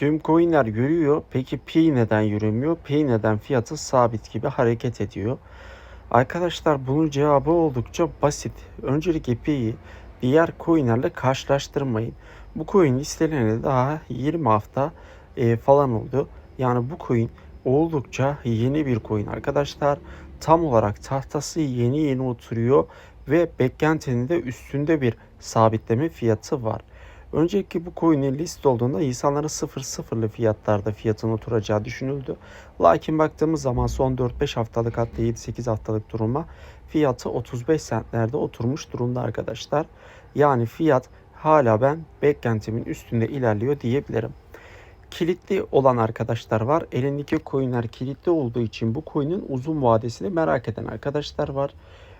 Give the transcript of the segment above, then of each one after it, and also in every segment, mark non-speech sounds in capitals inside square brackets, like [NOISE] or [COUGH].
Tüm coinler yürüyor. Peki Pi neden yürümüyor? Pi neden fiyatı sabit gibi hareket ediyor? Arkadaşlar bunun cevabı oldukça basit. Öncelikle Pi'yi diğer coinlerle karşılaştırmayın. Bu coin listeleneli daha 20 hafta e, falan oldu. Yani bu coin oldukça yeni bir coin arkadaşlar. Tam olarak tahtası yeni yeni oturuyor ve beklentinin de üstünde bir sabitleme fiyatı var. Önceki bu coin'in list olduğunda insanların 0-0'lı fiyatlarda fiyatın oturacağı düşünüldü. Lakin baktığımız zaman son 4-5 haftalık hatta 7-8 haftalık duruma fiyatı 35 centlerde oturmuş durumda arkadaşlar. Yani fiyat hala ben beklentimin üstünde ilerliyor diyebilirim. Kilitli olan arkadaşlar var. Elindeki coinler kilitli olduğu için bu coin'in uzun vadesini merak eden arkadaşlar var.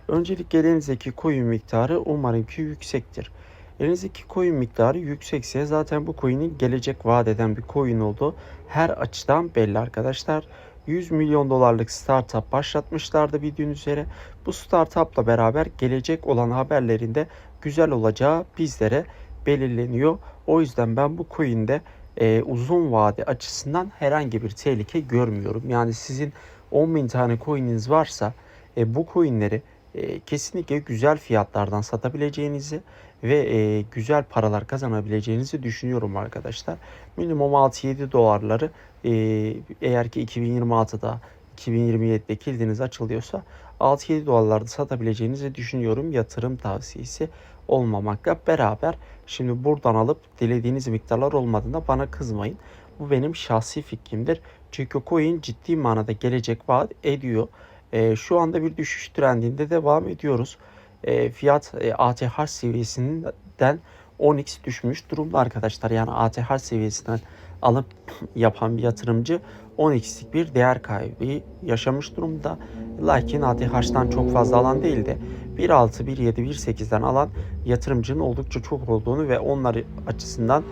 Öncelikle elinizdeki coin miktarı umarım ki yüksektir. Elinizdeki coin miktarı yüksekse zaten bu coin'in gelecek vaat eden bir coin olduğu her açıdan belli arkadaşlar. 100 milyon dolarlık startup başlatmışlardı bildiğiniz üzere. Bu startupla beraber gelecek olan haberlerinde güzel olacağı bizlere belirleniyor. O yüzden ben bu coin'de e, uzun vade açısından herhangi bir tehlike görmüyorum. Yani sizin 10 bin tane coin'iniz varsa e, bu coin'leri e, kesinlikle güzel fiyatlardan satabileceğinizi ve e, güzel paralar kazanabileceğinizi düşünüyorum arkadaşlar. Minimum 6-7 dolarları e, eğer ki 2026'da 2027'de kilidiniz açılıyorsa 6-7 dolarlarda satabileceğinizi düşünüyorum. Yatırım tavsiyesi olmamakla beraber şimdi buradan alıp dilediğiniz miktarlar olmadığında bana kızmayın. Bu benim şahsi fikrimdir. Çünkü coin ciddi manada gelecek vaat ediyor. E, şu anda bir düşüş trendinde devam ediyoruz. E, fiyat e, ATH seviyesinden 10x düşmüş durumda arkadaşlar. Yani ATH seviyesinden alıp [CLEARS THROAT] yapan bir yatırımcı 10x'lik bir değer kaybı yaşamış durumda. Lakin ATH'dan çok fazla alan değil de 1.6, 1.7, 1.8'den alan yatırımcının oldukça çok olduğunu ve onlar açısından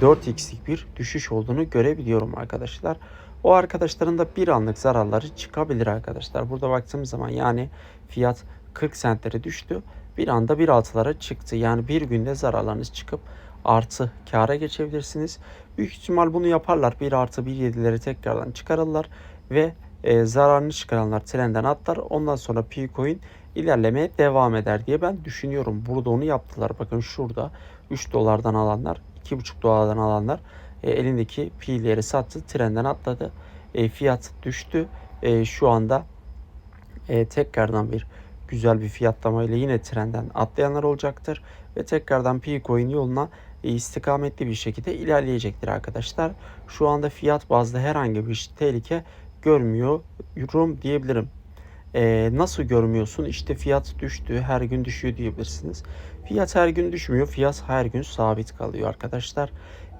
4x'lik bir düşüş olduğunu görebiliyorum arkadaşlar. O arkadaşların da bir anlık zararları çıkabilir arkadaşlar. Burada baktığımız zaman yani fiyat 40 centlere düştü. Bir anda 1.6'lara çıktı. Yani bir günde zararlarınız çıkıp artı kâra geçebilirsiniz. Büyük ihtimal bunu yaparlar. 1 artı 1.7'leri tekrardan çıkarırlar ve e, zararını çıkaranlar trenden atlar. Ondan sonra P-Coin ilerlemeye devam eder diye ben düşünüyorum. Burada onu yaptılar. Bakın şurada 3 dolardan alanlar, 2,5 dolardan alanlar e, elindeki P'leri sattı. Trenden atladı. E, fiyat düştü. E, şu anda e, tekrardan bir güzel bir fiyatlama ile yine trenden atlayanlar olacaktır. Ve tekrardan P-Coin yoluna e, istikametli bir şekilde ilerleyecektir arkadaşlar. Şu anda fiyat bazda herhangi bir tehlike görmüyorum diyebilirim. Ee, nasıl görmüyorsun? İşte fiyat düştü, her gün düşüyor diyebilirsiniz. Fiyat her gün düşmüyor, fiyat her gün sabit kalıyor arkadaşlar.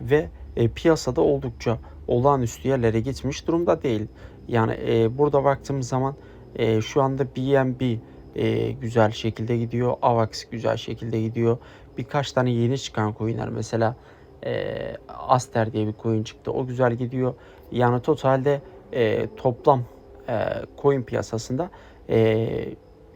Ve e, piyasada oldukça olağanüstü yerlere gitmiş durumda değil. Yani e, burada baktığımız zaman e, şu anda BNB e, güzel şekilde gidiyor. AVAX güzel şekilde gidiyor. Birkaç tane yeni çıkan coinler mesela e, Aster diye bir coin çıktı. O güzel gidiyor. Yani totalde e, toplam e, coin piyasasında e,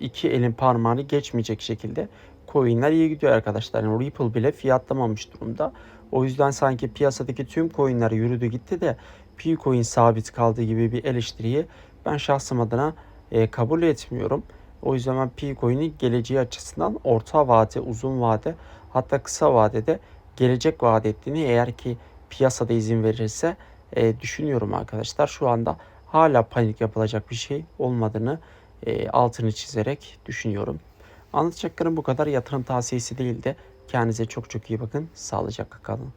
iki elin parmağını geçmeyecek şekilde coinler iyi gidiyor arkadaşlar. Yani Ripple bile fiyatlamamış durumda. O yüzden sanki piyasadaki tüm coinler yürüdü gitti de P-Coin sabit kaldığı gibi bir eleştiriyi ben şahsım adına e, kabul etmiyorum. O yüzden ben P-Coin'in geleceği açısından orta vade, uzun vade hatta kısa vadede gelecek vaat ettiğini eğer ki piyasada izin verirse e, düşünüyorum arkadaşlar. Şu anda hala panik yapılacak bir şey olmadığını e, altını çizerek düşünüyorum. Anlatacaklarım bu kadar yatırım tavsiyesi değil de kendinize çok çok iyi bakın. Sağlıcakla kalın.